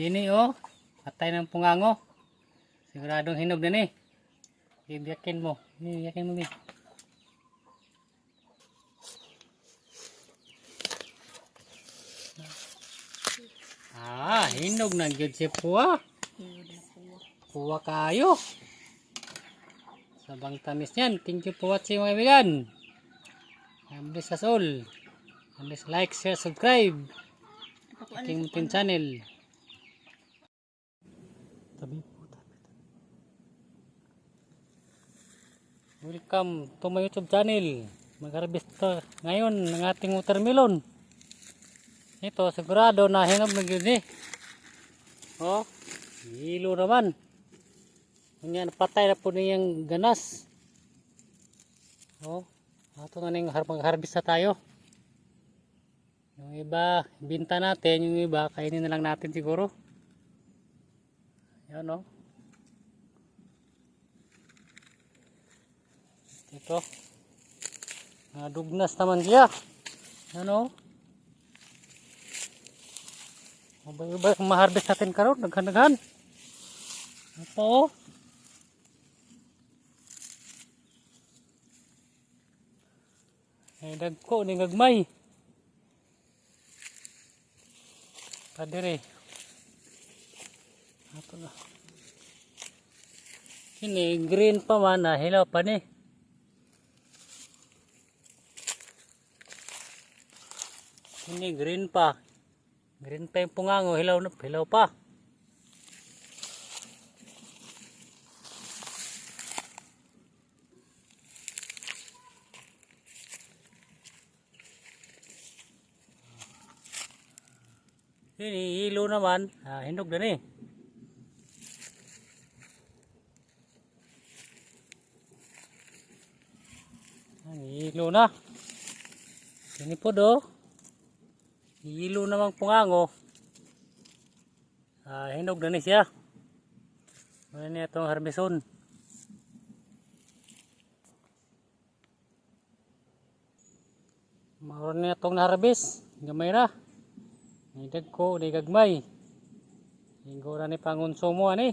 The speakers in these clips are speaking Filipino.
Dini oh. Patay ng pungango. Siguradong hinog na ni. Ibiyakin mo. Ibiyakin mo ni. Ah, hinog na gyud si Puwa. Puwa kayo. Sabang tamis niyan. Thank you for watching mga kaibigan. God bless us all. God bless like, share, subscribe. Aking Mutin Channel. Tabi po, tabi, tabi. Welcome to my YouTube channel. Mag-harvest ngayon ng ating watermelon. Ito, sigurado na hinog na yun eh. Oh, hilo naman. Ganyan, patay na po niyang ganas. Oh, ato na har mag-harvest na tayo. Yung iba, binta natin. Yung iba, kainin na lang natin siguro. Yan oh. Ito. Nadugnas naman siya. Yan oh. Mabay-bay ang ma-harvest natin karon, naghan-naghan. Ito oh. Ay dagko ni gagmay. Padire. Ato na. Kini green pa man na hilaw pa ni. Kini green pa. Green pa yung pungango, hilaw na, hilaw pa. Ini hilo naman, ah, hinog na ni. Ang hilo na. Ini po do. Hilo namang pungango. Ah, hinog na ni siya. Ano niya itong harbison. Mauron niya itong naharbis. Gamay na. Nidag ko, di gagmay. Hinggo na ni pangonsumo ani.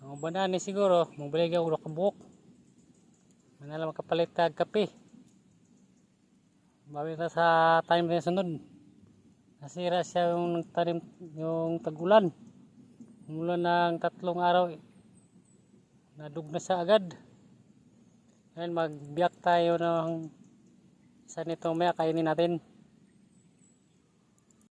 Ang bana ni siguro, mabalik ako nakabuok. Manala makapalit tag kape. Bawi na sa time na sunod. Nasira siya yung nagtanim yung tagulan. Mula ng tatlong araw, nadug na siya agad. Ngayon magbiyak tayo ng isa nitong maya kainin natin.